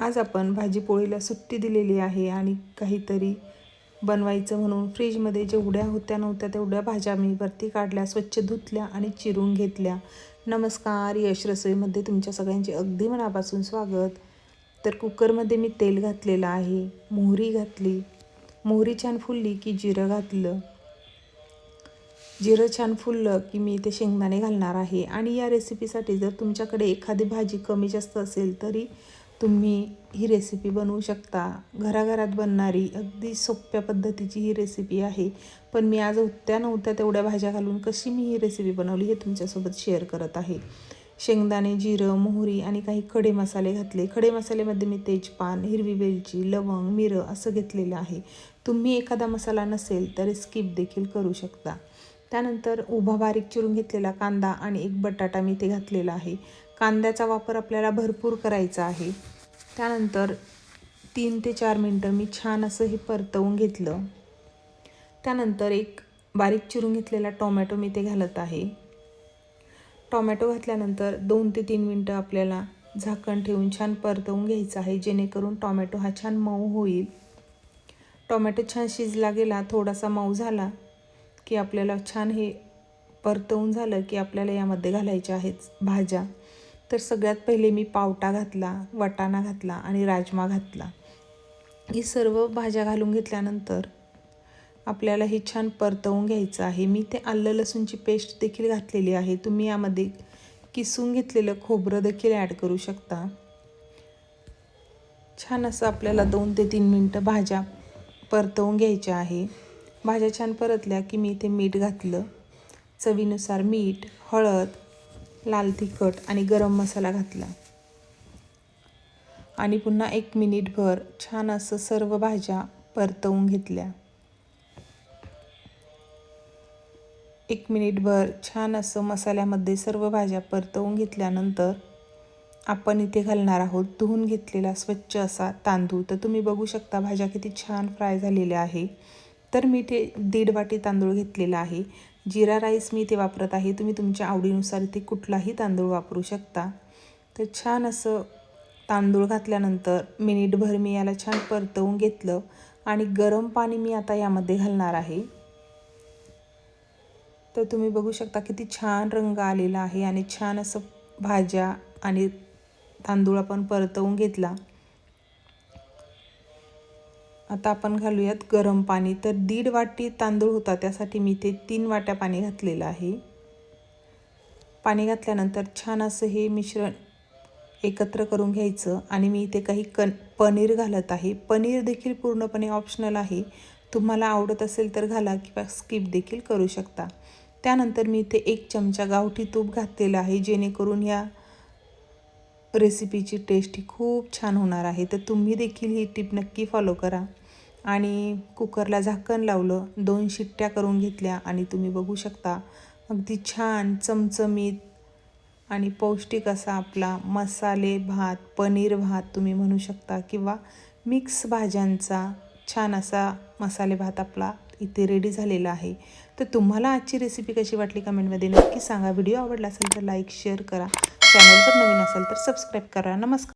आज आपण भाजी पोळीला सुट्टी दिलेली आहे आणि काहीतरी बनवायचं म्हणून फ्रीजमध्ये जेवढ्या होत्या नव्हत्या तेवढ्या भाज्या मी वरती काढल्या स्वच्छ धुतल्या आणि चिरून घेतल्या. नमस्कार यश रसोईमध्ये तुमच्या सगळ्यांचे अगदी मनापासून स्वागत. तर कुकरमध्ये मी तेल घातलेलं आहे मोहरी घातली. मोहरी छान फुलली की जिरं घातलं. जिरं छान फुललं की मी ते शेंगदाणे घालणार आहे. आणि या रेसिपीसाठी जर तुमच्याकडे एखादी भाजी कमी जास्त असेल तरी तुम्ही ही रेसिपी बनवू शकता. घराघरात बनणारी अगदी सोप्या पद्धतीची ही रेसिपी आहे. पण मी आज होत्या नव्हत्या तेवढ्या भाज्या घालून कशी मी ही रेसिपी बनवली हे तुमच्यासोबत शेअर करत आहे. शेंगदाणे जिरं मोहरी आणि काही खडे मसाले घातले. खडे मसाल्यामध्ये मी तेजपान हिरवी वेलची लवंग मिरं असं घेतलेलं आहे. तुम्ही एखादा मसाला नसेल तर स्किप देखील करू शकता. त्यानंतर उभा बारीक चिरून घेतलेला कांदा आणि एक बटाटा मी ते घातलेला आहे. कांद्याचा वापर आपल्याला भरपूर करायचा आहे. त्यानंतर तीन ते चार मिनटं मी छान असं हे परतवून घेतलं. त्यानंतर एक बारीक चिरून घेतलेला टोमॅटो मी ते घालत आहे. टोमॅटो घातल्यानंतर दोन ते तीन मिनटं आपल्याला झाकण ठेवून छान परतवून घ्यायचं आहे जेणेकरून टोमॅटो हा छान मऊ होईल. टोमॅटो छान शिजला गेला थोडासा मऊ झाला की आपल्याला छान हे परतवून झालं की आपल्याला यामध्ये घालायच्या आहेत भाज्या. तर सगळ्यात पहिले मी पावटा घातला वटाणा घातला आणि राजमा घातला. ही सर्व भाज्या घालून घेतल्यानंतर आपल्याला हे छान परतवून घ्यायचं आहे. मी ते आलं लसूणची पेस्ट देखील घातलेली आहे. तुम्ही यामध्ये किसून घेतलेलं खोबरं देखील ॲड करू शकता. छान असं आपल्याला दोन ते तीन मिनटं भाज्या परतवून घ्यायच्या आहे. भाज्या छान परतल्या की मी इथे मीठ घातलं. चवीनुसार मीठ हळद लाल तिखट आणि गरम मसाला घातला. आणि पुन्हा एक मिनिटभर छान असं सर्व भाज्या परतवून घेतल्या. एक मिनिटभर छान असं मसाल्यामध्ये सर्व भाज्या परतवून घेतल्यानंतर आपण इथे घालणार आहोत धुवून घेतलेला स्वच्छ असा तांदूळ. तर तुम्ही बघू शकता भाज्या किती छान फ्राय झालेल्या आहे. तर मी ते दीड वाटी तांदूळ घेतलेला आहे. जिरा राईस मी ते वापरत आहे. तुम्ही तुमच्या आवडीनुसार इथे कुठलाही तांदूळ वापरू शकता. तर छान असं तांदूळ घातल्यानंतर मिनिटभर मी याला छान परतवून घेतलं आणि गरम पाणी मी आता यामध्ये घालणार आहे. तर तुम्ही बघू शकता किती छान रंग आलेला आहे आणि छान असं भाज्या आणि तांदूळ आपण परतवून घेतला. आता आपण घालूयात गरम पाणी. तर दीड वाटी तांदूळ होता त्यासाठी मी ते तीन वाट्या पाणी घातलेलं आहे. पाणी घातल्यानंतर छान असं हे मिश्रण एकत्र करून घ्यायचं आणि मी इथे काही कन पनीर घालत आहे. पनीर देखील पूर्णपणे ऑप्शनल आहे. तुम्हाला आवडत असेल तर घाला किंवा स्किप देखील करू शकता. त्यानंतर मी इथे एक चमचा गावठी तूप घातलेलं आहे जेणेकरून या रेसिपीची टेस्ट ही खूप छान होणार आहे. तर तुम्ही देखील ही टीप नक्की फॉलो करा. आणि कुकरला झाकण लावलं दोन शिट्ट्या करून घेतल्या आणि तुम्ही बघू शकता अगदी छान चमचमीत आणि पौष्टिक असा आपला मसाले भात पनीर भात तुम्ही म्हणू शकता किंवा मिक्स भाज्यांचा छान असा मसाले भात आपला इथे रेडी झालेला आहे. तर तुम्हाला आजची रेसिपी कशी वाटली कमेंटमध्ये नक्की सांगा. व्हिडिओ आवडला असेल तर लाईक शेअर करा. चॅनलवर नवीन असेल तर सबस्क्राईब करा. नमस्कार.